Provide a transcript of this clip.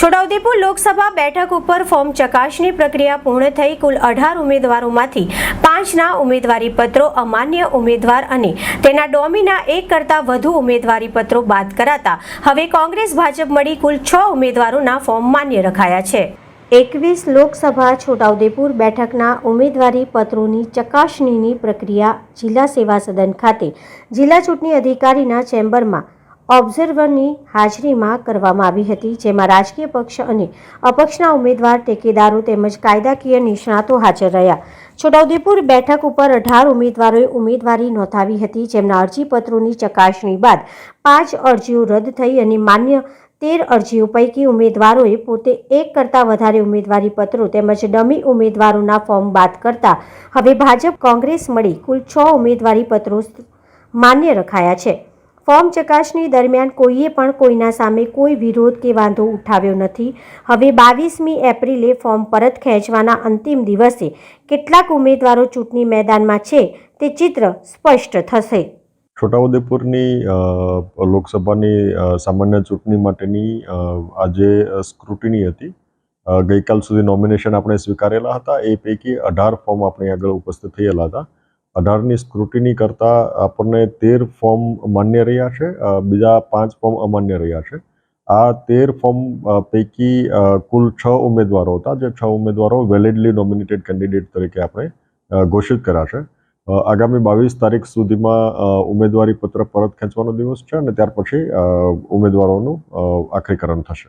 છોટાઉદેપુર લોકસભા બેઠક ઉપર ફોર્મ ચકાસણી પ્રક્રિયા પૂર્ણ થઈ કુલ અઢાર ઉમેદવારોમાંથી પાંચના ઉમેદવારી પત્રો અમાન્ય ઉમેદવાર અને તેના ડોમીના એક કરતાં વધુ ઉમેદવારી પત્રો બાદ કરાતા. હવે કોંગ્રેસ, ભાજપ મળી કુલ છ ઉમેદવારોના ફોર્મ માન્ય રખાયા છે. એકવીસ લોકસભા છોટાઉદેપુર બેઠકના ઉમેદવારી પત્રોની ચકાસણીની પ્રક્રિયા જિલ્લા સેવા સદન ખાતે જિલ્લા ચૂંટણી અધિકારીના ચેમ્બરમાં ઓબ્ઝર્વરની હાજરીમાં કરવામાં આવી હતી, જેમાં રાજકીય પક્ષ અને અપક્ષના ઉમેદવાર, ટેકેદારો તેમજ કાયદાકીય નિષ્ણાતો હાજર રહ્યા. છોટાઉદેપુર બેઠક ઉપર અઢાર ઉમેદવારોએ ઉમેદવારી નોંધાવી હતી, જેમના અરજીપત્રોની ચકાસણી બાદ પાંચ અરજીઓ રદ થઈ અને માન્ય તેર અરજીઓ પૈકી ઉમેદવારોએ પોતે એક કરતાં વધારે ઉમેદવારી પત્રો તેમજ ડમી ઉમેદવારોના ફોર્મ બાદ કરતા હવે ભાજપ કોંગ્રેસ મળી કુલ છ ઉમેદવારી પત્રો માન્ય રખાયા છે. ફોર્મ ચકાસણી દરમિયાન કોઈએ પણ કોઈના સામે કોઈ વિરોધ કે વાંધો ઉઠાવ્યો નથી. હવે બાવીસમી એપ્રિલે ફોર્મ પરત ખેંચવાના અંતિમ દિવસે કેટલાક ઉમેદવારો ચૂંટણી મેદાનમાં છે તે ચિત્ર સ્પષ્ટ થશે. છોટાઉદેપુરની લોકસભાની સામાન્ય ચૂંટણી માટેની આજે સ્ક્રુટિની હતી. ગઈકાલ સુધી નોમિનેશન આપણે સ્વીકારેલા હતા. એ પૈકી અઢાર ફોર્મ આપણે આગળ ઉપસ્થિત થયેલા હતા. અઢારની સ્ક્રુટિની કરતાં આપણને તેર ફોર્મ માન્ય રહ્યા છે બીજા પાંચ ફોર્મ અમાન્ય રહ્યા છે. આ તેર ફોર્મ પૈકી કુલ છ ઉમેદવારો હતા, જે છ ઉમેદવારો વેલિડલી નોમિનેટેડ કેન્ડિડેટ તરીકે આપણે ઘોષિત કર્યા છે. આગામી બાવીસ તારીખ સુધીમાં ઉમેદવારી પત્ર પરત ખેંચવાનો દિવસ છે અને ત્યાર પછી ઉમેદવારોનું આખરીકરણ થશે.